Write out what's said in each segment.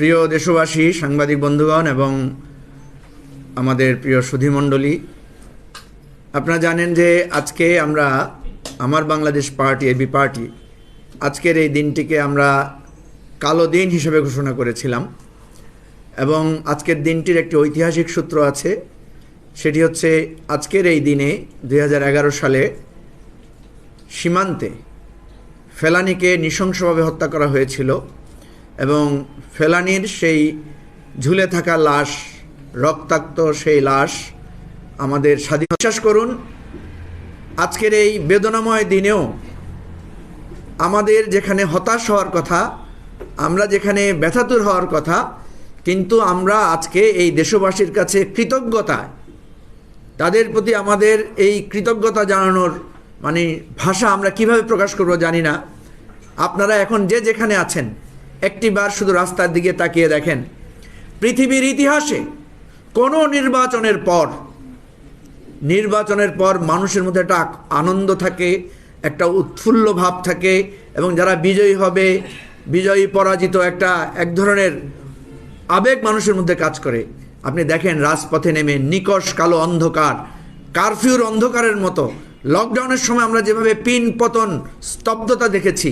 প্রিয় দেশবাসী, সাংবাদিক বন্ধুগণ এবং আমাদের প্রিয় সুধীমণ্ডলী আপনারা জানেন যে আজকে আমরা আমার বাংলাদেশ পার্টি, এবি পার্টি, আজকের এই দিনটিকে আমরা কালো দিন হিসেবে ঘোষণা করেছিলাম এবং আজকের দিনটির একটি ঐতিহাসিক সূত্র আছে, সেটি হচ্ছে আজকের এই দিনে দু হাজার এগারো সালে সীমান্তে ফেলানিকে নৃশংসভাবে হত্যা করা হয়েছিল। এবং ফেলানির সেই ঝুলে থাকা লাশ, রক্তাক্ত সেই লাশ আমাদের স্বাধীন বিশ্বাস করুন, আজকের এই বেদনাময় দিনেও আমাদের যেখানে হতাশ হওয়ার কথা, আমরা যেখানে ব্যথাতুর হওয়ার কথা, কিন্তু আমরা আজকে এই দেশবাসীর কাছে কৃতজ্ঞতায়, তাদের প্রতি আমাদের এই কৃতজ্ঞতা জানানোর মানে ভাষা আমরা কীভাবে প্রকাশ করব জানি না। আপনারা এখন যে যেখানে আছেন একটিবার শুধু রাস্তার দিকে তাকিয়ে দেখেন। পৃথিবীর ইতিহাসে কোনো নির্বাচনের পর নির্বাচনের পর মানুষের মধ্যে একটা আনন্দ থাকে, একটা উৎফুল্ল ভাব থাকে এবং যারা বিজয়ী হবে, বিজয়ী পরাজিত একটা এক ধরনের আবেগ মানুষের মধ্যে কাজ করে। আপনি দেখেন রাজপথে নেমে নিকশ কালো অন্ধকার, কারফিউর অন্ধকারের মতো। লকডাউনের সময় আমরা যেভাবে পিন পতন, স্তব্ধতা দেখেছি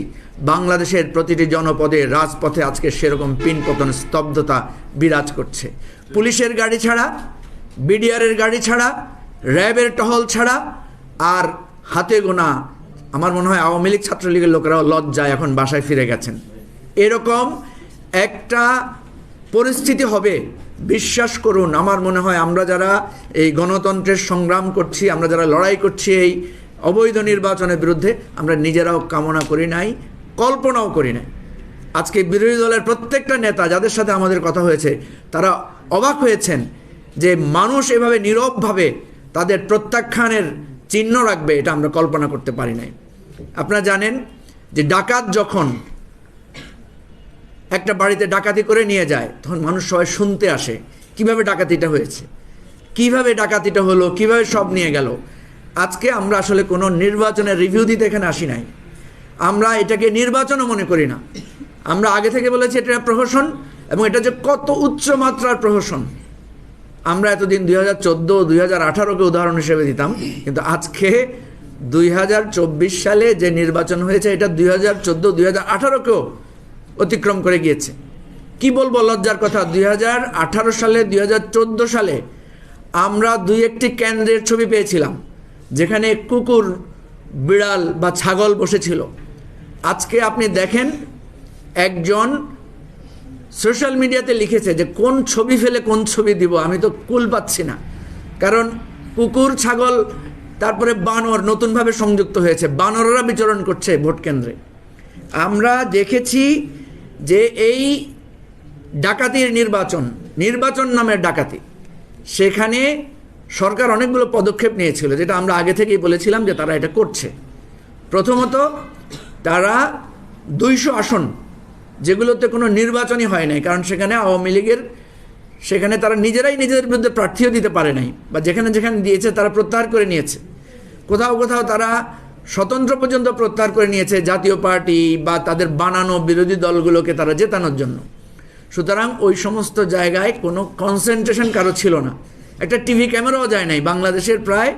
বাংলাদেশের প্রতিটি জনপদে রাজপথে আজকে সেরকম পিন পতন স্তব্ধতা বিরাজ করছে। পুলিশের গাড়ি ছাড়া, বিডিআরের গাড়ি ছাড়া, র্যাবের টহল ছাড়া, আর হাতে গোনা আমার মনে হয় আওয়ামী লীগ ছাত্রলীগের লোকেরাও লজ্জায় এখন বাসায় ফিরে গেছেন। এরকম একটা পরিস্থিতি হবে, বিশ্বাস করুন, আমার মনে হয় আমরা যারা এই গণতন্ত্রের সংগ্রাম করছি, আমরা যারা লড়াই করছি এই অবৈধ নির্বাচনের বিরুদ্ধে, আমরা নিজেরাও কামনা করি নাই কল্পনাও করি নাই। আজকে বিরোধী দলের প্রত্যেকটা নেতা যাদের সাথে আমাদের কথা হয়েছে, তারা অবাক হয়েছেন যে মানুষ এভাবে নীরবভাবে তাদের প্রত্যাখ্যানের চিহ্ন রাখবে, এটা আমরা কল্পনা করতে পারি নাই। আপনারা জানেন যে ডাকাত যখন একটা বাড়িতে ডাকাতি করে নিয়ে যায়, তখন মানুষ সবাই শুনতে আসে, কীভাবে ডাকাতিটা হয়েছে? কীভাবে ডাকাতিটা হলো? কীভাবে সব নিয়ে গেল? আজকে আমরা আসলে কোনো নির্বাচনের রিভিউ দিতে এখানে আসি নাই। আমরা এটাকে নির্বাচনও মনে করি না। আমরা আগে থেকে বলেছি এটা প্রহসন এবং এটা যে কত উচ্চ মাত্রার প্রহসন। আমরা এতদিন দুই হাজার চোদ্দ, দুই হাজার আঠারোকে উদাহরণ হিসেবে দিতাম, কিন্তু আজকে দুই হাজার চব্বিশ সালে যে নির্বাচন হয়েছে, এটা দুই হাজার চোদ্দ, দুই হাজার আঠারোকেও অতিক্রম করে গিয়েছে। কি বলব লজ্জার কথা? দুই হাজার আঠারো সালে, দুই হাজার চোদ্দ সালে আমরা দুই একটি কেন্দ্রের ছবি পেয়েছিলাম, যেখানে কুকুর, বিড়াল বা ছাগল বসেছিল। আজকে আপনি দেখেন একজন সোশ্যাল মিডিয়াতে লিখেছে যে কোন ছবি ফেলে কোন ছবি দিব, আমি তো কুল পাচ্ছি না। কারণ কুকুর, ছাগল, তারপরে বানর নতুনভাবে সংযুক্ত হয়েছে, বানররা বিচরণ করছে ভোট কেন্দ্রে। আমরা দেখেছি যে এই ডাকাতির নির্বাচন নির্বাচন নামের ডাকাতি, সেখানে সরকার অনেকগুলো পদক্ষেপ নিয়েছিল, যেটা আমরা আগে থেকেই বলেছিলাম যে তারা এটা করছে। প্রথমত তারা দুইশো আসন, যেগুলোতে কোনো নির্বাচনই হয় নাই, কারণ সেখানে আওয়ামী লীগের, সেখানে তারা নিজেরাই নিজেদের বিরুদ্ধে প্রার্থীও দিতে পারে নাই, বা যেখানে যেখানে দিয়েছে তারা প্রত্যাহার করে নিয়েছে। কোথাও কোথাও তারা স্বতন্ত্র পর্যন্ত প্রত্যাহার করে নিয়েছে, জাতীয় পার্টি বা তাদের বানানো বিরোধী দলগুলোকে তারা জেতানোর জন্য। সুতরাং ওই সমস্ত জায়গায় কোনো কনসেন্ট্রেশন কারও ছিল না। একটা টিভি ক্যামেরাও যায় নাই। বাংলাদেশের প্রায়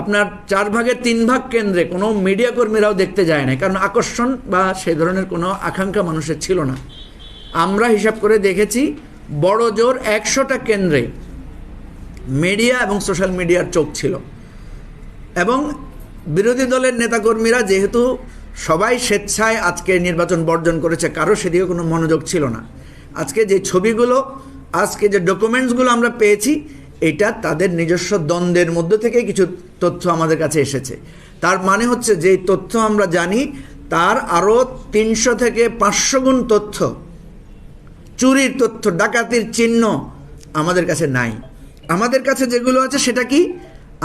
আপনার চার ভাগের তিন ভাগ কেন্দ্রে কোনো মিডিয়া কর্মীরাও দেখতে যায় না কারণ আকর্ষণ বা সে ধরনের কোনো আকাঙ্ক্ষা মানুষের ছিল না। আমরা হিসাব করে দেখেছি, বড় জোর একশোটা কেন্দ্রে মিডিয়া এবং সোশ্যাল মিডিয়ার চোখ ছিল। এবং বিরোধী দলের নেতাকর্মীরা যেহেতু সবাই স্বেচ্ছায় আজকে নির্বাচন বর্জন করেছে, কারও সেদিকে কোনো মনোযোগ ছিল না। আজকে যে ছবিগুলো, আজকে যে ডকুমেন্টসগুলো আমরা পেয়েছি এটা তাদের নিজস্ব দ্বন্দ্বের মধ্য থেকে কিছু তথ্য আমাদের কাছে এসেছে। তার মানে হচ্ছে যে তথ্য আমরা জানি, তার আরও তিনশো থেকে পাঁচশো গুণ তথ্য, চুরির তথ্য, ডাকাতির চিহ্ন আমাদের কাছে নাই। আমাদের কাছে যেগুলো আছে সেটা কি?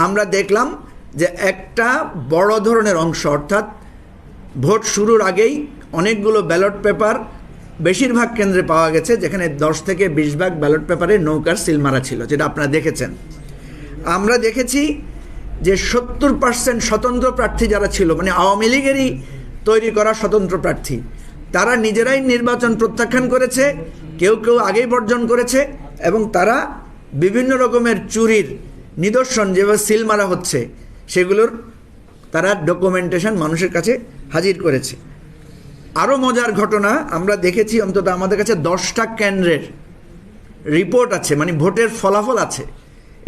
আমরা দেখলাম যে একটা বড় ধরনের অংশ, অর্থাৎ ভোট শুরুর আগেই অনেকগুলো ব্যালট পেপার বেশিরভাগ কেন্দ্রে পাওয়া গেছে, যেখানে দশ থেকে বিশ ভাগ ব্যালট পেপারে নৌকার সিল মারা ছিল, যেটা আপনারা দেখেছেন। আমরা দেখেছি যে সত্তর পার্সেন্ট স্বতন্ত্র প্রার্থী যারা ছিল মানে আওয়ামী লীগেরই তৈরি করা স্বতন্ত্র প্রার্থী, তারা নিজেরাই নির্বাচন প্রত্যাখ্যান করেছে, কেউ কেউ আগেই বর্জন করেছে, এবং তারা বিভিন্ন রকমের চুরির নিদর্শন যেভাবে সিল মারা হচ্ছে, সেগুলোর তারা ডকুমেন্টেশন মানুষের কাছে হাজির করেছে। আরও মজার ঘটনা, আমরা দেখেছি অন্তত আমাদের কাছে দশটা কেন্দ্রের রিপোর্ট আছে মানে ভোটের ফলাফল আছে।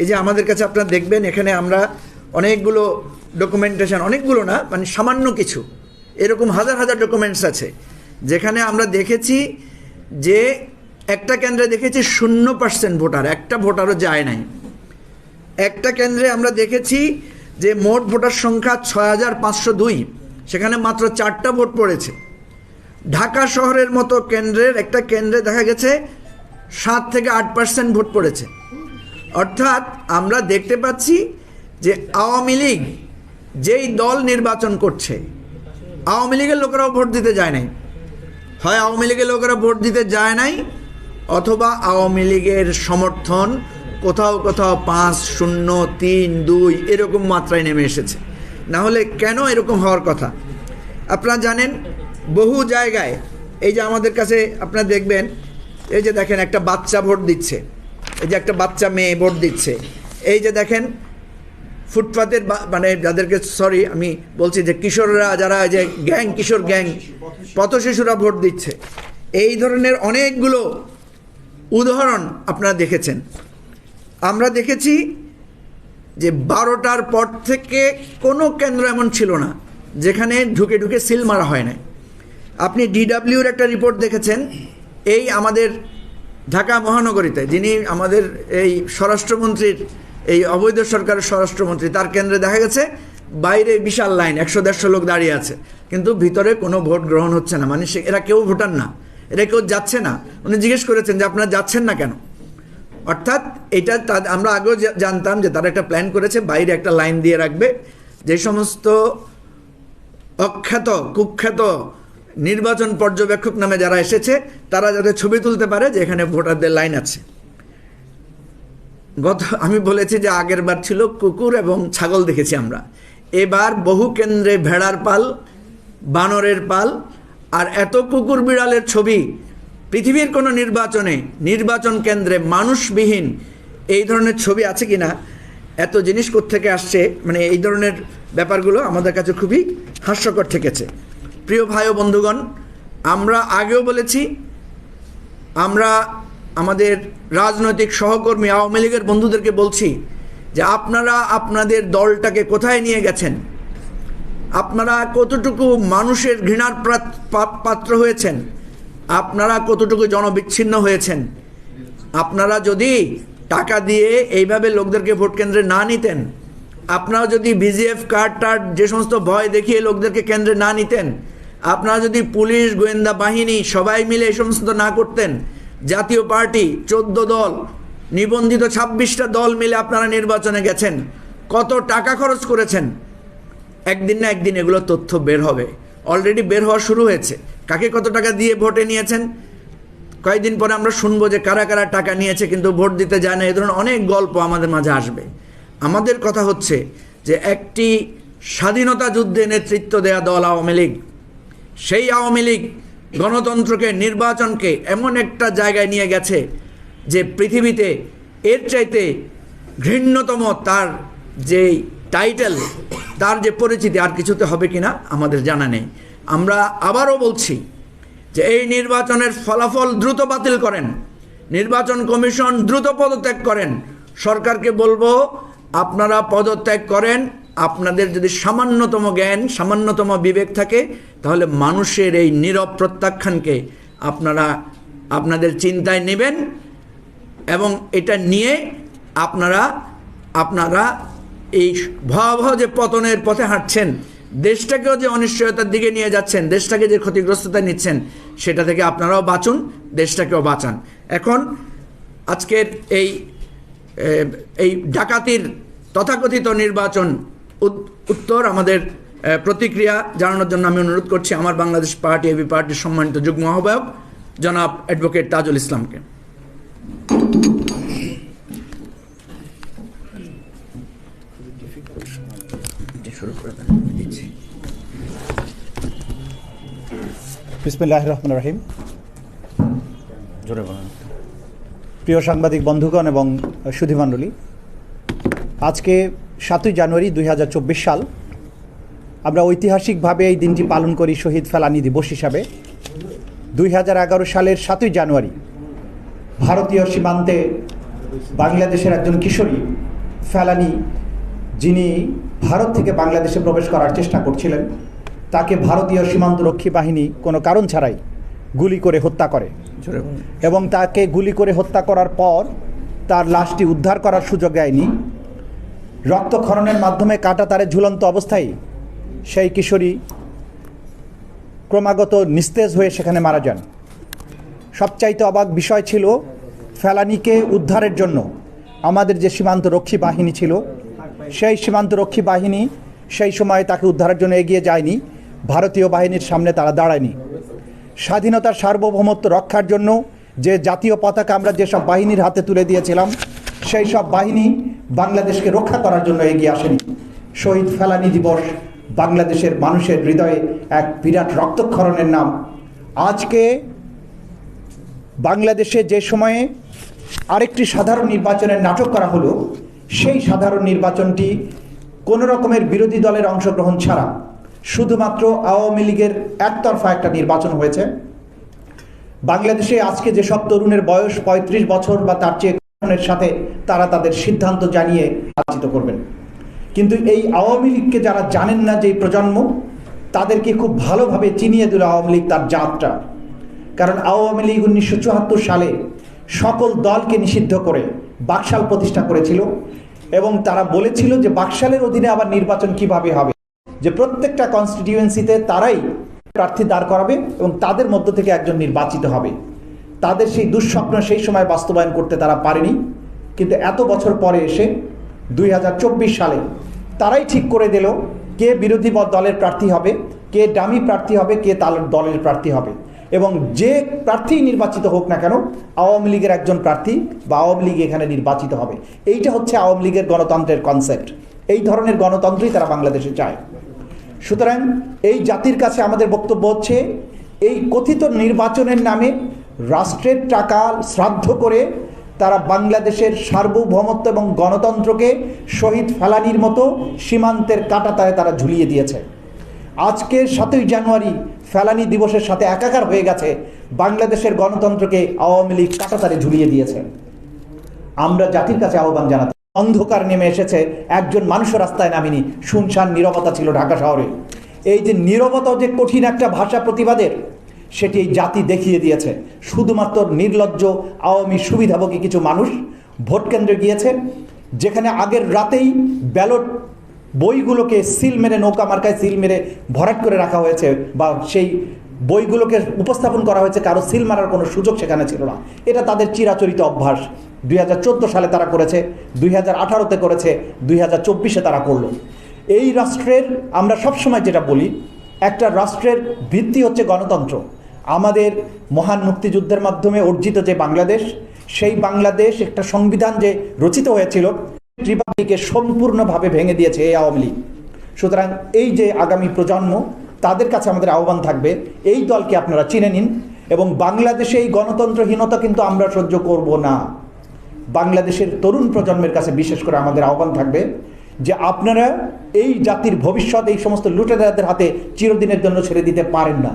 এই যে আমাদের কাছে আপনারা দেখবেন, এখানে আমরা অনেকগুলো ডকুমেন্টেশন অনেকগুলো না মানে সামান্য কিছু, এরকম হাজার হাজার ডকুমেন্টস আছে। যেখানে আমরা দেখেছি যে একটা কেন্দ্রে দেখেছি শূন্য পার্সেন্ট ভোটার, একটা ভোটারও যায় নাই। একটা কেন্দ্রে আমরা দেখেছি যে মোট ভোটার সংখ্যা ছয় হাজার পাঁচশো দুই, সেখানে মাত্র চারটা ভোট পড়েছে। ঢাকা শহরের মতো কেন্দ্রের একটা কেন্দ্রে দেখা গেছে, সাত থেকে আট পার্সেন্ট ভোট পড়েছে। অর্থাৎ আমরা দেখতে পাচ্ছি যে আওয়ামী লীগ যেই দল নির্বাচন করছে, আওয়ামী লীগের লোকেরাও ভোট দিতে যায় নাই। হয় আওয়ামী লীগের লোকেরা ভোট দিতে যায় নাই, অথবা আওয়ামী লীগের সমর্থন কোথাও কোথাও পাঁচ, শূন্য, তিন, দুই এরকম মাত্রায় নেমে এসেছে। না হলে কেন এরকম হওয়ার কথা? আপনারা জানেন বহু জায়গায়, এই যে আমাদের কাছে আপনারা দেখবেন, এই যে দেখেন একটা বাচ্চা ভোট দিচ্ছে, এই যে একটা বাচ্চা মেয়ে ভোট দিচ্ছে, এই যে দেখেন ফুটপাতের মানে যাদেরকে সরি আমি বলছি যে কিশোররা যারা যে গ্যাং, কিশোর গ্যাং পথ শিশুরা ভোট দিচ্ছে, এই ধরনের অনেকগুলো উদাহরণ আপনারা দেখেছেন। আমরা দেখেছি যে বারোটার পর থেকে কোনো কেন্দ্র এমন ছিল না, যেখানে ঢুকে ঢুকে সিল মারা হয় না আপনি ডিডাব্লিউর একটা রিপোর্ট দেখেছেন, এই আমাদের ঢাকা মহানগরীতে, যিনি আমাদের এই স্বরাষ্ট্রমন্ত্রীর, এই অবৈধ সরকারের স্বরাষ্ট্রমন্ত্রী, তার কেন্দ্রে দেখা গেছে, বাইরে বিশাল লাইন, একশো দেড়শো লোক দাঁড়িয়ে আছে। কিন্তু ভিতরে কোনো ভোট গ্রহণ হচ্ছে না। মানে এরা কেউ ভোটার না। এরা কেউ যাচ্ছে না। উনি জিজ্ঞেস করেছেন যে আপনারা যাচ্ছেন না কেন? অর্থাৎ এটা আমরা আগেও জানতাম যে তারা একটা প্ল্যান করেছে, বাইরে একটা লাইন দিয়ে রাখবে। যে সমস্ত অখ্যাত, কুখ্যাত নির্বাচন পর্যবেক্ষক নামে যারা এসেছে, তারা যাতে ছবি তুলতে পারে যে এখানে ভোটারদের লাইন আছে। গত, আমি বলেছি যে আগের বার ছিল কুকুর এবং ছাগল দেখেছি আমরা। এবার বহু কেন্দ্রে ভেড়ার পাল, বানরের পাল, আর এত কুকুর বিড়ালের ছবি। পৃথিবীর কোনো নির্বাচনে, নির্বাচন কেন্দ্রে মানুষবিহীন এই ধরনের ছবি আছে কি না এত জিনিস থেকে আসছে মানে এই ধরনের ব্যাপারগুলো আমাদের কাছে খুবই হাস্যকর ঠেকেছে। প্রিয় ভাই ও বন্ধুগণ, আমরা আগেও বলেছি, আমরা আমাদের রাজনৈতিক সহকর্মী আওয়ামী লীগের বন্ধুদেরকে বলছি যে আপনারা আপনাদের দলটাকে কোথায় নিয়ে গেছেন? আপনারা কতটুকু মানুষের ঘৃণার পাত্র হয়েছেন? আপনারা কতটুকু জনবিচ্ছিন্ন হয়েছেন? আপনারা যদি টাকা দিয়ে এইভাবে লোকদেরকে ভোট কেন্দ্রে না নিতেন, আপনারা যদি বিজিএফ কার্ড টার্ড যে সমস্ত ভয় দেখিয়ে লোকদেরকে কেন্দ্রে না নিতেন আপনারা যদি পুলিশ, গোয়েন্দা বাহিনী সবাই মিলে এই সমস্ত না করতেন, জাতীয় পার্টি চোদ্দ দল, নিবন্ধিত ছাব্বিশটা দল মিলে আপনারা নির্বাচনে গেছেন, কত টাকা খরচ করেছেন? একদিন না একদিন এগুলো তথ্য বের হবে। অলরেডি বের হওয়া শুরু হয়েছে। কাকে কত টাকা দিয়ে ভোটে নিয়েছেন? কয়েকদিন পরে আমরা শুনব যে কারা কারা টাকা নিয়েছে, কিন্তু ভোট দিতে যায় না। এ ধরনের অনেক গল্প আমাদের মাঝে আসবে। আমাদের কথা হচ্ছে যে একটি স্বাধীনতা যুদ্ধে নেতৃত্ব দেয়া দল আওয়ামী লীগ সেই আওয়ামী লীগ গণতন্ত্রকে, নির্বাচনকে এমন একটা জায়গায় নিয়ে গেছে যে পৃথিবীতে এর চাইতে ঘৃণ্যতম তার যে টাইটেল, তার যে পরিচিতি আর কিছুতে হবে কিনা আমাদের জানা নেই। আমরা আবারও বলছি যে এই নির্বাচনের ফলাফল দ্রুত বাতিল করেন, নির্বাচন কমিশন দ্রুত পদত্যাগ করেন। সরকারকে বলব, আপনারা পদত্যাগ করেন আপনাদের যদি সামান্যতম জ্ঞান, সামান্যতম বিবেক থাকে, তাহলে মানুষের এই নীরব প্রত্যাখ্যানকে আপনারা আপনাদের চিন্তায় নেবেন এবং এটা নিয়ে আপনারা আপনারা এই ভয়াবহ যে পতনের পথে হাঁটছেন, দেশটাকেও যে অনিশ্চয়তার দিকে নিয়ে যাচ্ছেন, দেশটাকে যে ক্ষতিগ্রস্ততা নিচ্ছেন, সেটা থেকে আপনারাও বাঁচুন, দেশটাকেও বাঁচান। এখন আজকের এই এই ডাকাতির তথাকথিত নির্বাচন উত্তর আমাদের প্রতিক্রিয়া জানানোর জন্য আমি অনুরোধ করছি আমার বাংলাদেশ পার্টি, এবি পার্টির সম্মানিত যুগ্ম আহ্বায়ক, জনাব অ্যাডভোকেট তাজুল ইসলামকে। শুরু বিসমিল্লাহ রহমান রহিম। প্রিয় সাংবাদিক, বন্ধুগণ এবং সুধীমণ্ডলী আজকে সাতই জানুয়ারি দুই হাজার চব্বিশ সাল। আমরা ঐতিহাসিকভাবে এই দিনটি পালন করি শহীদ ফেলানি দিবস হিসাবে। দুই হাজার এগারো সালের সাতই জানুয়ারি ভারতীয় সীমান্তে বাংলাদেশের একজন কিশোরী ফেলানি যিনি ভারত থেকে বাংলাদেশে প্রবেশ করার চেষ্টা করছিলেন তাকে ভারতীয় সীমান্তরক্ষী বাহিনী কোনো কারণ ছাড়াই গুলি করে হত্যা করে। এবং তাকে গুলি করে হত্যা করার পর তার লাশটি উদ্ধার করার সুযোগ দেয়নি। রক্তক্ষরণের মাধ্যমে কাটা তারে ঝুলন্ত অবস্থায় সেই কিশোরী ক্রমাগত নিস্তেজ হয়ে সেখানে মারা যান। সবচাইতে অবাক বিষয় ছিল ফেলানিকে উদ্ধারের জন্য। আমাদের যে সীমান্ত রক্ষী বাহিনী ছিল, সেই সীমান্ত রক্ষী বাহিনী সেই সময় তাকে উদ্ধারের জন্য এগিয়ে যায়নি। ভারতীয় বাহিনীর সামনে তারা দাঁড়ায়নি। স্বাধীনতার সার্বভৌমত্ব রক্ষার জন্য যে জাতীয় পতাকা আমরা যেসব বাহিনীর হাতে তুলে দিয়েছিলাম, সেই সব বাহিনী বাংলাদেশকে রক্ষা করার জন্য এগিয়ে আসেনি। শহীদ ফেলানি দিবস বাংলাদেশের মানুষের হৃদয়ে এক বিরাট রক্তক্ষরণের নাম। আজকে বাংলাদেশে যে সময়ে আরেকটি সাধারণ নির্বাচনের নাটক করা হলো, সেই সাধারণ নির্বাচনটি কোনো রকমের বিরোধী দলের অংশগ্রহণ ছাড়া শুধুমাত্র আওয়ামী লীগের একতরফা একটা নির্বাচন হয়েছে। বাংলাদেশে আজকে যেসব তরুণের বয়স ৩৫ বছর বা তার চেয়ে সাথে তারা তাদের সিদ্ধান্ত জানিয়ে আলোচিত করবেন। কিন্তু এই আওয়ামী লীগকে যারা জানেন না যে প্রজন্ম, তাদেরকে খুব ভালোভাবে চিনিয়ে দিল আওয়ামী লীগ তার জাতটা। কারণ আওয়ামী লীগ উনিশশো চুয়াত্তর সালে সকল দলকে নিষিদ্ধ করে বাকশাল প্রতিষ্ঠা করেছিল এবং তারা বলেছিল যে বাকশালের অধীনে আবার নির্বাচন কীভাবে হবে। যে প্রত্যেকটা কনস্টিটিউয়েন্সিতে তারাই প্রার্থী দাঁড় করাবে এবং তাদের মধ্য থেকে একজন নির্বাচিত হবে। তাদের সেই দুঃস্বপ্ন সেই সময় বাস্তবায়ন করতে তারা পারেনি। কিন্তু এত বছর পরে এসে দুই হাজার চব্বিশ সালে তারাই ঠিক করে দিল কে বিরোধী দলের প্রার্থী হবে, কে ডামি প্রার্থী হবে, কে তার দলের প্রার্থী হবে। এবং যে প্রার্থী নির্বাচিত হোক না কেন, আওয়ামী লীগের একজন প্রার্থী বা আওয়ামী লীগ এখানে নির্বাচিত হবে। এইটা হচ্ছে আওয়ামী লীগের গণতন্ত্রের কনসেপ্ট এই ধরনের গণতন্ত্রই তারা বাংলাদেশে চায়। সুতরাং এই জাতির কাছে আমাদের বক্তব্য হচ্ছে, এই কথিত নির্বাচনের নামে রাষ্ট্রের টাকা শ্রাদ্ধ করে তারা বাংলাদেশের সার্বভৌমত্ব এবং গণতন্ত্রকে শহীদ ফেলানির মতো সীমান্তের কাটাতায় তারা ঝুলিয়ে দিয়েছে। আজকে সাতই জানুয়ারি ফেলানি দিবসের সাথে একাকার হয়ে গেছে বাংলাদেশের গণতন্ত্রকে আওয়ামী লীগ কাটাতারে ঝুলিয়ে দিয়েছে। আমরা জাতির কাছে আহ্বান জানাতে অন্ধকার নেমে এসেছে, একজন মানুষও রাস্তায় নামিনি। শুনশান নীরবতা ছিল ঢাকা শহরে। এই যে নীরবতা যে কঠিন একটা ভাষা প্রতিবাদের সেটি এই জাতি দেখিয়ে দিয়েছে। শুধুমাত্র নির্লজ্জ, আওয়ামী সুবিধাভোগী কিছু মানুষ ভোট কেন্দ্রে গিয়েছে, যেখানে আগের রাতেই ব্যালট বইগুলোকে সিল মেরে, নৌকা মার্কায় সিল মেরে ভরাট করে রাখা হয়েছে বা সেই বইগুলোকে উপস্থাপন করা হয়েছে, কারও সিল মারার কোনো সুযোগ সেখানে ছিল না। এটা তাদের চিরাচরিত অভ্যাস। দুই হাজার চোদ্দ সালে তারা করেছে, দুই হাজার আঠারোতে করেছে, দুই হাজার চব্বিশে তারা করল। এই রাষ্ট্রের, আমরা সবসময় যেটা বলি, একটা রাষ্ট্রের ভিত্তি হচ্ছে গণতন্ত্র। আমাদের মহান মুক্তিযুদ্ধের মাধ্যমে অর্জিত যে বাংলাদেশ, সেই বাংলাদেশ একটা সংবিধান যে রচিত হয়েছিল রিপাবলিকে সম্পূর্ণভাবে ভেঙে দিয়েছে এই আওয়ামী লীগ। সুতরাং এই যে আগামী প্রজন্ম, তাদের কাছে আমাদের আহ্বান থাকবে, এই দলকে আপনারা চিনে নিন এবং বাংলাদেশে এই গণতন্ত্রহীনতা কিন্তু আমরা সহ্য করব না। বাংলাদেশের তরুণ প্রজন্মের কাছে বিশেষ করে আমাদের আহ্বান থাকবে যে আপনারা এই জাতির ভবিষ্যৎ, এই সমস্ত লুটেরাদের হাতে চিরদিনের জন্য ছেড়ে দিতে পারেন না।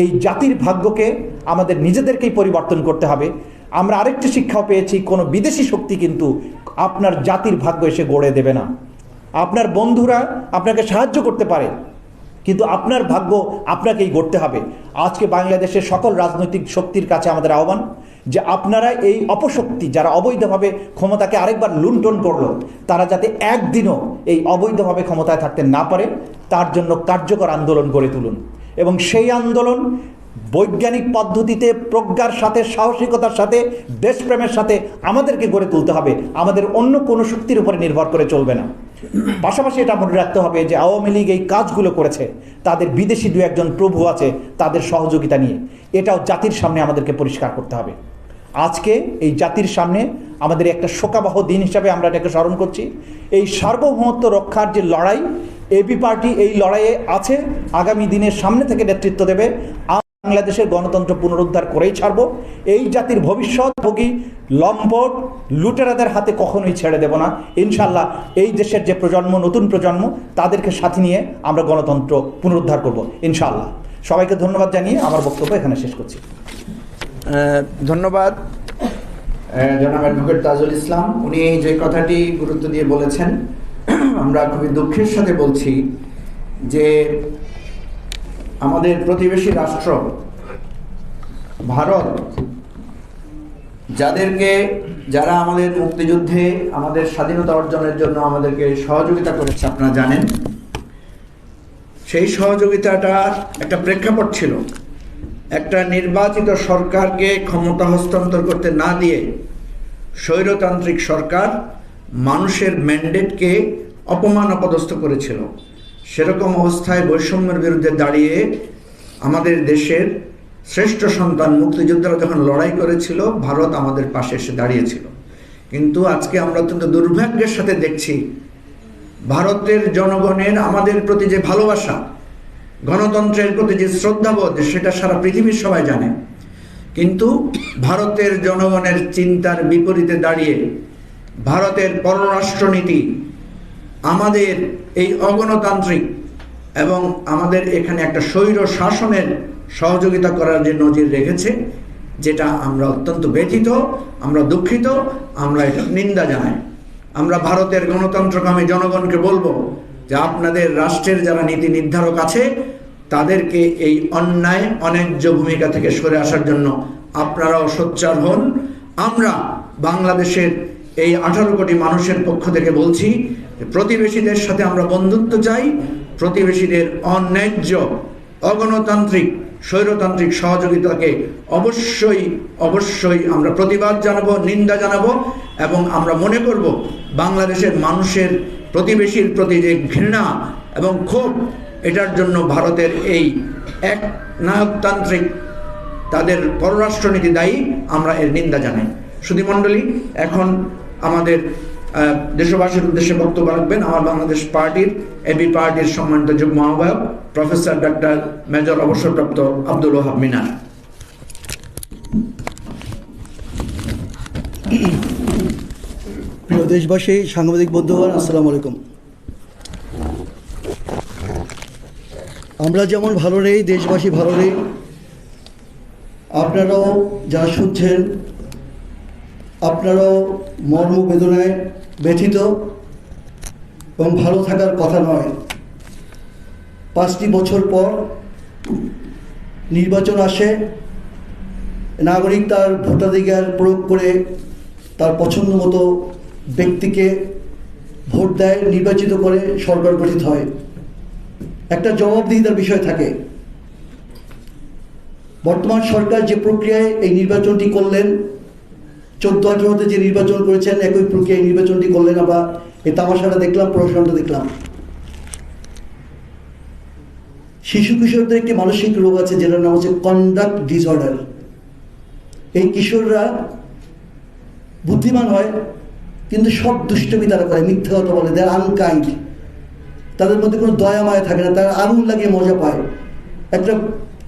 এই জাতির ভাগ্যকে আমাদের নিজেদেরকেই পরিবর্তন করতে হবে। আমরা আরেকটি শিক্ষাও পেয়েছি, কোনো বিদেশি শক্তি কিন্তু আপনার জাতির ভাগ্য এসে গড়ে দেবে না। আপনার বন্ধুরা আপনাকে সাহায্য করতে পারে, কিন্তু আপনার ভাগ্য আপনাকেই গড়তে হবে। আজকে বাংলাদেশের সকল রাজনৈতিক শক্তির কাছে আমাদের আহ্বান যে আপনারা এই অপশক্তি, যারা অবৈধভাবে ক্ষমতাকে আরেকবার লুণ্ঠন করল, তারা যাতে একদিনও এই অবৈধভাবে ক্ষমতায় থাকতে না পারে, তার জন্য কার্যকর আন্দোলন গড়ে তুলুন। এবং সেই আন্দোলন বৈজ্ঞানিক পদ্ধতিতে প্রজ্ঞার সাথে, সাহসিকতার সাথে, দেশপ্রেমের সাথে আমাদেরকে গড়ে তুলতে হবে। আমাদের অন্য কোনো শক্তির উপরে নির্ভর করে চলবে না। পাশাপাশি এটা মনে রাখতে হবে যে আওয়ামী লীগ এই কাজগুলো করেছে। তাদের বিদেশি দু একজন প্রভু আছে, তাদের সহযোগিতা নিয়ে। এটাও জাতির সামনে আমাদেরকে পরিষ্কার করতে হবে। আজকে এই জাতির সামনে আমাদের একটা শোকাবহ দিন হিসাবে আমরা এটাকে স্মরণ করছি। এই সার্বভৌমত্ব রক্ষার যে লড়াই এবি পার্টি এই লড়াইয়ে আছে। আগামী দিনের সামনে থেকে নেতৃত্ব দেবে। বাংলাদেশের গণতন্ত্র পুনরুদ্ধার করেই ছাড়বো। এই জাতির ভবিষ্যৎ ভোগী লম্পট লুটেরাদের হাতে কখনোই ছেড়ে দেব না। ইনশাল্লাহ এই দেশের যে প্রজন্ম নতুন প্রজন্ম তাদেরকে সাথে নিয়ে আমরা গণতন্ত্র পুনরুদ্ধার করব। ইনশাল্লাহ। সবাইকে ধন্যবাদ জানিয়ে আমার বক্তব্য এখানে শেষ করছি। আহ, ধন্যবাদ। জনাব অ্যাডভোকেট তাজুল ইসলাম উনি যে কথাটি গুরুত্ব দিয়ে বলেছেন আমরা খুবই দুঃখের সাথে বলছি যে আমাদের প্রতিবেশী রাষ্ট্র, ভারত, যাদেরকে, যারা আমাদের মুক্তিযুদ্ধে আমাদের স্বাধীনতা অর্জনের জন্য আমাদেরকে সহযোগিতা করেছে, আপনারা জানেন, সেই সহযোগিতাটার একটা প্রেক্ষাপট ছিল। একটা নির্বাচিত সরকারকে ক্ষমতা হস্তান্তর করতে না দিয়ে স্বৈরতান্ত্রিক সরকার মানুষের ম্যান্ডেটকে অপমান অপদস্থ করেছিল। সেরকম অবস্থায় বৈষম্যের বিরুদ্ধে দাঁড়িয়ে আমাদের দেশের শ্রেষ্ঠ সন্তান মুক্তিযোদ্ধারা যখন লড়াই করেছিল, ভারত আমাদের পাশে এসে দাঁড়িয়েছিল। কিন্তু আজকে আমরা অত্যন্ত দুর্ভাগ্যের সাথে দেখছি, ভারতের জনগণের আমাদের প্রতি যে ভালোবাসা, গণতন্ত্রের প্রতি যে শ্রদ্ধাবোধ, সেটা সারা পৃথিবীর সবাই জানে। কিন্তু ভারতের জনগণের চিন্তার বিপরীতে দাঁড়িয়ে ভারতের পররাষ্ট্রনীতি, আমাদের এই অগণতান্ত্রিক এবং আমাদের এখানে একটা স্বৈর শাসনের সহযোগিতা করার যে নজির রেখেছে, যেটা আমরা অত্যন্ত ব্যথিত, আমরা দুঃখিত, আমরা এটা নিন্দা জানাই। আমরা ভারতের গণতন্ত্রকামী জনগণকে বলব যে আপনাদের রাষ্ট্রের যারা নীতি নির্ধারক আছে, তাদেরকে এই অন্যায়, অন্যায্য ভূমিকা থেকে সরে আসার জন্য আপনারাও সোচ্চার হন। আমরা বাংলাদেশের এই আঠারো কোটি মানুষের পক্ষ থেকে বলছি প্রতিবেশীদের সাথে আমরা বন্ধুত্ব চাই, প্রতিবেশীদের অন্যায্য, অগণতান্ত্রিক, স্বৈরতান্ত্রিক সহযোগিতাকে অবশ্যই অবশ্যই আমরা প্রতিবাদ জানাব, নিন্দা জানাব এবং আমরা মনে করব বাংলাদেশের মানুষের, প্রতিবেশীর প্রতি যে ঘৃণা এবং ক্ষোভ, এটার জন্য ভারতের এই এক নায়কতান্ত্রিক, তাদের পররাষ্ট্রনীতি দায়ী, আমরা এর নিন্দা জানাই। সুধীমণ্ডলী, এখন আমাদের দেশবাসীর উদ্দেশ্যে বক্তব্য রাখবেন। আমার বাংলাদেশ পার্টির এবি পার্টির সম্মানিত যুগ্ম আহ্বায়ক, প্রফেসর ডাক্তার মেজর অবসরপ্রাপ্ত আব্দুল ওহাব মিনার প্রিয় দেশবাসী, সাংবাদিক বন্ধুগণ, আসসালামু আলাইকুম। আমরা যেমন ভালো নেই, দেশবাসী ভালো নেই, আপনারাও যারা শুনছেন আপনারাও মর্ম বেদনায় ব্যথিত এবং ভালো থাকার কথা নয়। পাঁচটি বছর পর নির্বাচন আসে। নাগরিক তার ভোটাধিকার প্রয়োগ করে তার পছন্দ মতো ব্যক্তিকে ভোট দেয়, নির্বাচিত করে সরকার গঠিত হয়। একটা জবাবদিহিতার বিষয় থাকে। বর্তমান সরকার যে প্রক্রিয়ায় এই নির্বাচনটি করলেন চোদ্দ আঠারোতে যে নির্বাচন করেছেন, একই প্রক্রিয়ায় নির্বাচনটি করলেন আমরা এই তামাশাটা দেখলাম প্রশ্নটা দেখলাম। শিশু কিশোরদের একটি মানসিক রোগ আছে, যেটার নাম হচ্ছে কন্ডাক্ট ডিসঅর্ডার এই কিশোররা বুদ্ধিমান হয়, কিন্তু সব দুষ্টমি তারা করে, মিথ্যা কথা বলে দেয় আনকাইন্ড তাদের মধ্যে কোনো দয়া, মায়া থাকে না, তারা আগুন লাগিয়ে মজা পায়। একটা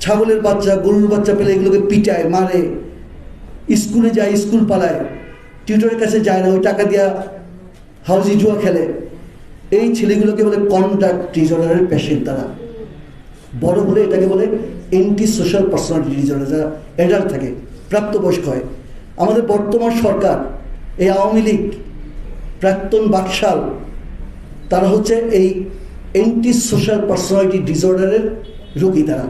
ছাগলের বাচ্চা, গরুর বাচ্চা পেলে এগুলোকে পিটায়, মারে। স্কুলে যায়, স্কুল পালায়। টিউটরের কাছে যায় না ওই টাকা দিয়া হাউজি জুয়া খেলে। এই ছেলেগুলোকে বলে কন্ডাক্ট ডিসঅর্ডারের পেশেন্ট তারা। বড় হলে এটাকে বলে এন্টি সোশ্যাল পার্সোনালিটি ডিসঅর্ডার যারা অ্যাডাল্ট থাকে, প্রাপ্তবয়স্ক হয়। আমাদের বর্তমান সরকার, এই আওয়ামী লীগ, প্রাক্তন বাকশাল, তারা হচ্ছে এই এন্টি সোশ্যাল পার্সোনালিটি ডিসঅর্ডারের রোগী তারা।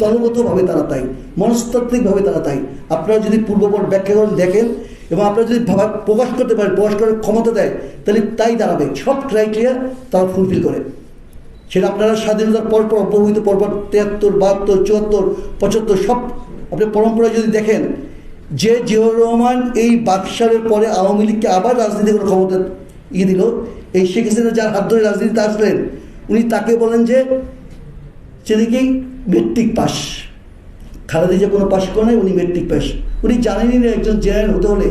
তলগতভাবে তারা তাই, মনস্তাত্ত্বিকভাবে তারা তাই। আপনারা যদি পূর্বপর ব্যাখ্যা করে দেখেন এবং আপনারা যদি প্রকাশ করতে পারেন, প্রকাশ করার ক্ষমতা দেয়, তাহলে তাই দাঁড়াবে। সব ক্রাইটেরিয়া তারা ফুলফিল করে। সেটা আপনারা স্বাধীনতার পর পর অব্যবহিত, পরপর তিয়াত্তর, বাহাত্তর, চুয়াত্তর, পঁচাত্তর, সব আপনি পরম্পরা যদি দেখেন, যে জিয়াউর রহমান এই বাকশালের পরে আওয়ামী লীগকে আবার রাজনীতি করে ক্ষমতা ইয়ে দিল, এই শেখ হাসিনা যার হাত ধরে রাজনীতিতে আসলেন, উনি তাকে বলেন যে, সেদিকেই মেট্রিক পাস। খালেদা যে কোনো পাস করে উনি মেট্রিক পাস। উনি জানেনই না একজন জেনারেল হতে হলে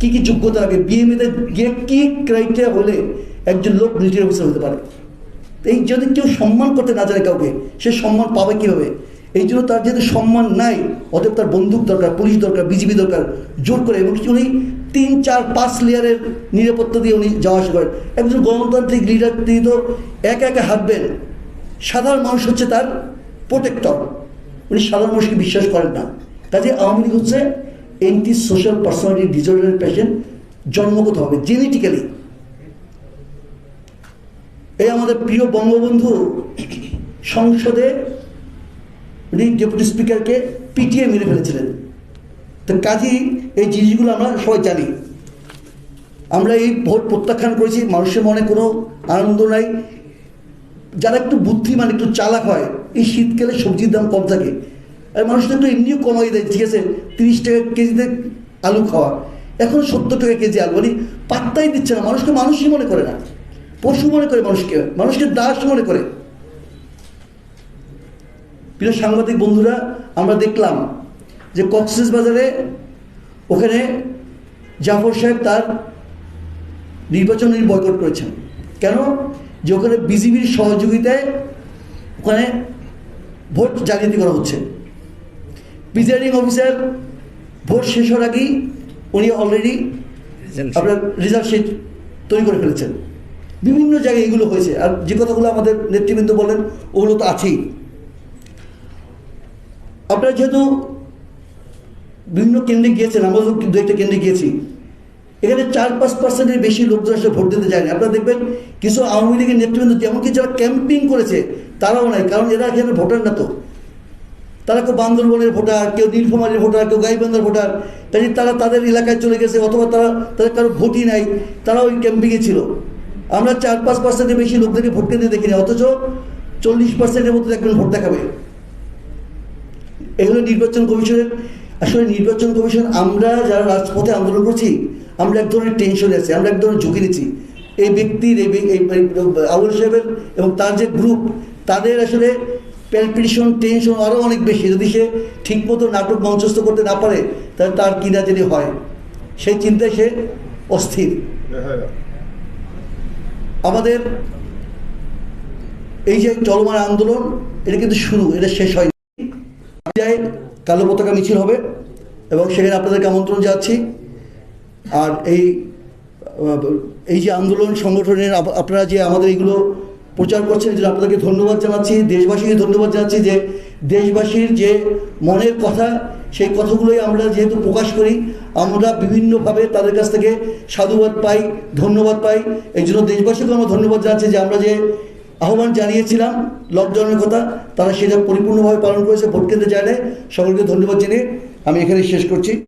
কি কি যোগ্যতা লাগে। বিএমএতে গিয়ে কি ক্রাইটেরিয়া হলে একজন লোক মিলিটারি অফিসার হতে পারে? এই যদি কেউ সম্মান করতে না জানে কাউকে, সে সম্মান পাবে কীভাবে? এই জন্য তার যেহেতু সম্মান নাই, অতএব তার বন্দুক দরকার, পুলিশ দরকার বিজিবি দরকার, জোর করে এবং উনি তিন, চার, পাঁচ লেয়ারের নিরাপত্তা দিয়ে উনি যাওয়া আসা করেন। একজন গণতান্ত্রিক লিডার তিনি তো একা একা হাঁটবেন। সাধারণ মানুষ হচ্ছে তার প্রোটেক্টর উনি সাধারণ মানুষকে বিশ্বাস করেন না। কাজে আওয়ামী লীগ হচ্ছে এন্টি সোশ্যাল পার্সোনালিটি ডিসঅর্ডারের পেশেন্ট হবে জেনেটিক্যালি এই আমাদের প্রিয় বঙ্গবন্ধু সংসদে উনি ডেপুটি স্পিকারকে পিটিয়ে মেরে ফেলেছিলেন। তো কাজেই এই জিনিসগুলো আমরা সবাই জানি। আমরা এই ভোট প্রত্যাখ্যান করেছি, মানুষের মনে কোনো আনন্দ নাই। যারা একটু বুদ্ধিমান, একটু চালাক হয়, এই শীতকালে সবজির দাম কম থাকে। আর মানুষ তো একটু এমনিও কমাই দেয় ঠিক আছে তিরিশ টাকা কেজিতে আলু খাওয়া। এখন সত্তর টাকা কেজি আলু। মানে পাত্তাই দিচ্ছে না। মানুষকে মানুষই মনে করে না। পশু মনে করে মানুষকে। মানুষকে দাস মনে করে। প্রিয় সাংবাদিক বন্ধুরা, আমরা দেখলাম যে কক্সেস বাজারে ওখানে জাফর সাহেব তার নির্বাচনী বয়কট করেছেন। কেন? যে ওখানে বিজিবির সহযোগিতায় ওখানে ভোট জালিয়াতি করা হচ্ছে। প্রিজাইডিং অফিসার ভোট শেষ হওয়ার আগেই উনি অলরেডি আপনার রিজার্ভ শিট তৈরি করে ফেলেছেন। বিভিন্ন জায়গায় এগুলো হয়েছে। আর যে কথাগুলো আমাদের নেতৃবৃন্দ বলেন ওগুলো তো আছেই। আপনারা যেহেতু বিভিন্ন কেন্দ্রে গিয়েছেন আমরাও দু একটা কেন্দ্রে গিয়েছি এখানে চার পাঁচ পার্সেন্টের বেশি লোকজন আসলে ভোট দিতে যায়নি। আপনারা দেখবেন কিছু আওয়ামী লীগের নেতৃবৃন্দ যেমনকি যারা ক্যাম্পিং করেছে, তারাও নাই, কারণ এরা এখানে ভোটার না তো। তারা কেউ বান্দরবনের ভোটার, কেউ নীলফামারীর ভোটার, কেউ গাইবান্ধার ভোটার। কাজে তারা তাদের এলাকায় চলে গেছে, অথবা তারা, তাদের কারও ভোটই নাই তারা ওই ক্যাম্পিংয়ে ছিল। আমরা চার পাঁচ পার্সেন্টের বেশি লোকদেরকে ভোট কেন্দ্রে দেখিনি, অথচ চল্লিশ পার্সেন্টের মধ্যে একজন ভোট দেখাবে। এগুলো নির্বাচন কমিশনের, আসলে নির্বাচন কমিশন, আমরা যারা রাজপথে আন্দোলন করছি, আমরা এক ধরনের টেনশনে আছি, আমরা এক ধরনের ঝুঁকি নিচ্ছি। এই ব্যক্তির এই আবুল সাহেবের এবং তার যে গ্রুপ তাদের আসলে প্যালপিটেশন টেনশন আরও অনেক বেশি। যদি সে ঠিকমতো নাটক মঞ্চস্থ করতে না পারে, তাহলে তার কিনা যদি হয়। সেই চিন্তায় সে অস্থির। আমাদের এই যে চলমান আন্দোলন, এটা কিন্তু শুরু, এটা শেষ হয়নি। কালো পতাকা মিছিল হবে, এবং সেখানে আপনাদেরকে আমন্ত্রণ যাচ্ছি আর এই এই যে আন্দোলন সংগঠনের আপ- আপনারা যে আমাদের এইগুলো প্রচার করছেন জন্য আপনাদেরকে ধন্যবাদ জানাচ্ছি, দেশবাসীকে ধন্যবাদ জানাচ্ছি যে দেশবাসীর যে মনের কথা, সেই কথাগুলোই আমরা যেহেতু প্রকাশ করি, আমরা বিভিন্নভাবে তাদের কাছ থেকে সাধুবাদ পাই, ধন্যবাদ পাই। এই জন্য দেশবাসীকে আমরা ধন্যবাদ জানাচ্ছি যে আমরা যে আহ্বান জানিয়েছিলাম, লকডাউনের কথা, তারা সেটা পরিপূর্ণভাবে পালন করেছে ভোট কেন্দ্রে নাই সকলকে ধন্যবাদ জানিয়ে আমি এখানে শেষ করছি।